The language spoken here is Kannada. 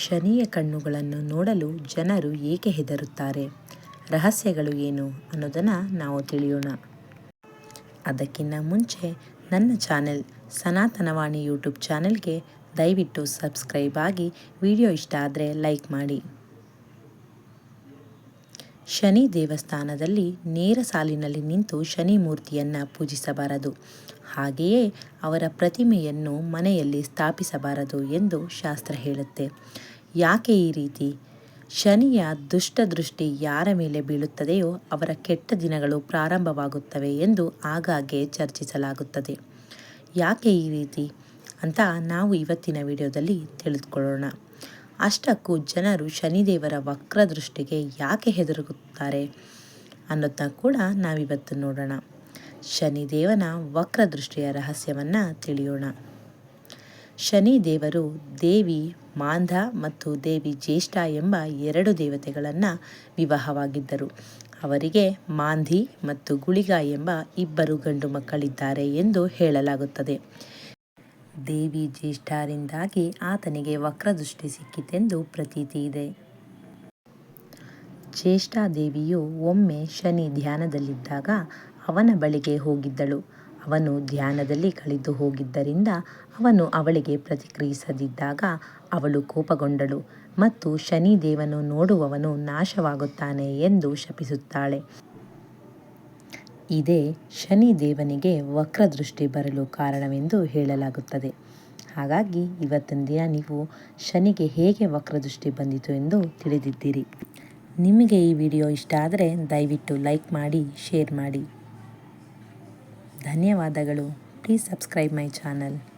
ಶನಿಯ ಕಣ್ಣುಗಳನ್ನು ನೋಡಲು ಜನರು ಏಕೆ ಹೆದರುತ್ತಾರೆ? ರಹಸ್ಯಗಳು ಏನು ಅನ್ನೋದನ್ನು ನಾವು ತಿಳಿಯೋಣ. ಅದಕ್ಕಿಂತ ಮುಂಚೆ ನನ್ನ ಚಾನೆಲ್ ಸನಾತನವಾಣಿ ಯೂಟ್ಯೂಬ್ ಚಾನೆಲ್ಗೆ ದಯವಿಟ್ಟು ಸಬ್ಸ್ಕ್ರೈಬ್ ಆಗಿ ವಿಡಿಯೋ ಇಷ್ಟ ಆದರೆ ಲೈಕ್ ಮಾಡಿ. ಶನಿ ದೇವಸ್ಥಾನದಲ್ಲಿ ನೇರ ಸಾಲಿನಲ್ಲಿ ನಿಂತು ಶನಿ ಮೂರ್ತಿಯನ್ನು ಪೂಜಿಸಬಾರದು. ಹಾಗೆಯೇ ಅವರ ಪ್ರತಿಮೆಯನ್ನು ಮನೆಯಲ್ಲಿ ಸ್ಥಾಪಿಸಬಾರದು ಎಂದು ಶಾಸ್ತ್ರ ಹೇಳುತ್ತೆ. ಯಾಕೆ ಈ ರೀತಿ? ಶನಿಯ ದುಷ್ಟ ದೃಷ್ಟಿ ಯಾರ ಮೇಲೆ ಬೀಳುತ್ತದೆಯೋ ಅವರ ಕೆಟ್ಟ ದಿನಗಳು ಪ್ರಾರಂಭವಾಗುತ್ತವೆ ಎಂದು ಆಗಾಗ್ಗೆ ಚರ್ಚಿಸಲಾಗುತ್ತದೆ. ಯಾಕೆ ಈ ರೀತಿ? ಅಂತ ನಾವು ಇವತ್ತಿನ ವಿಡಿಯೋದಲ್ಲಿ ತಿಳಿದುಕೊಳ್ಳೋಣ. ಅಷ್ಟಕ್ಕೂ ಜನರು ಶನಿದೇವರ ವಕ್ರ ದೃಷ್ಟಿಗೆ ಯಾಕೆ ಹೆದರುಗುತ್ತಾರೆ ಅನ್ನೋದನ್ನ ಕೂಡ ನಾವಿವತ್ತು ನೋಡೋಣ. ಶನಿದೇವನ ವಕ್ರ ದೃಷ್ಟಿಯ ರಹಸ್ಯವನ್ನು ತಿಳಿಯೋಣ. ಶನಿ ದೇವರು ದೇವಿ, ಮಾಂಧ ಮತ್ತು ದೇವಿ ಜ್ಯೇಷ್ಠ ಎಂಬ ಎರಡು ದೇವತೆಗಳನ್ನು ವಿವಾಹವಾಗಿದ್ದರು. ಅವರಿಗೆ ಮಾಂಧಿ ಮತ್ತು ಗುಳಿಗ ಎಂಬ ಇಬ್ಬರು ಗಂಡು ಮಕ್ಕಳಿದ್ದಾರೆ ಎಂದು ಹೇಳಲಾಗುತ್ತದೆ. ದೇವಿ ಜ್ಯೇಷ್ಠರಿಂದಾಗಿ ಆತನಿಗೆ ವಕ್ರದೃಷ್ಟಿ ಸಿಕ್ಕಿತೆಂದು ಪ್ರತೀತಿ ಇದೆ. ಜ್ಯೇಷ್ಠಾದೇವಿಯು ಒಮ್ಮೆ ಶನಿ ಧ್ಯಾನದಲ್ಲಿದ್ದಾಗ ಅವನ ಬಳಿಗೆ ಹೋಗಿದ್ದಳು. ಅವನು ಧ್ಯಾನದಲ್ಲಿ ಕಳೆದು ಹೋಗಿದ್ದರಿಂದ ಅವನು ಅವಳಿಗೆ ಪ್ರತಿಕ್ರಿಯಿಸದಿದ್ದಾಗ ಅವಳು ಕೋಪಗೊಂಡಳು ಮತ್ತು ಶನಿದೇವನು ನೋಡುವವನು ನಾಶವಾಗುತ್ತಾನೆ ಎಂದು ಶಪಿಸುತ್ತಾಳೆ. ಇದೇ ಶನಿ ದೇವನಿಗೆ ವಕ್ರದೃಷ್ಟಿ ಬರಲು ಕಾರಣವೆಂದು ಹೇಳಲಾಗುತ್ತದೆ. ಹಾಗಾಗಿ ಇವತ್ತಿನ ದಿನ ನೀವು ಶನಿಗೆ ಹೇಗೆ ವಕ್ರದೃಷ್ಟಿ ಬಂದಿತು ಎಂದು ತಿಳಿದಿದ್ದೀರಿ. ನಿಮಗೆ ಈ ವಿಡಿಯೋ ಇಷ್ಟ ಆದರೆ ದಯವಿಟ್ಟು ಲೈಕ್ ಮಾಡಿ, ಶೇರ್ ಮಾಡಿ. ಧನ್ಯವಾದಗಳು. Please subscribe my channel.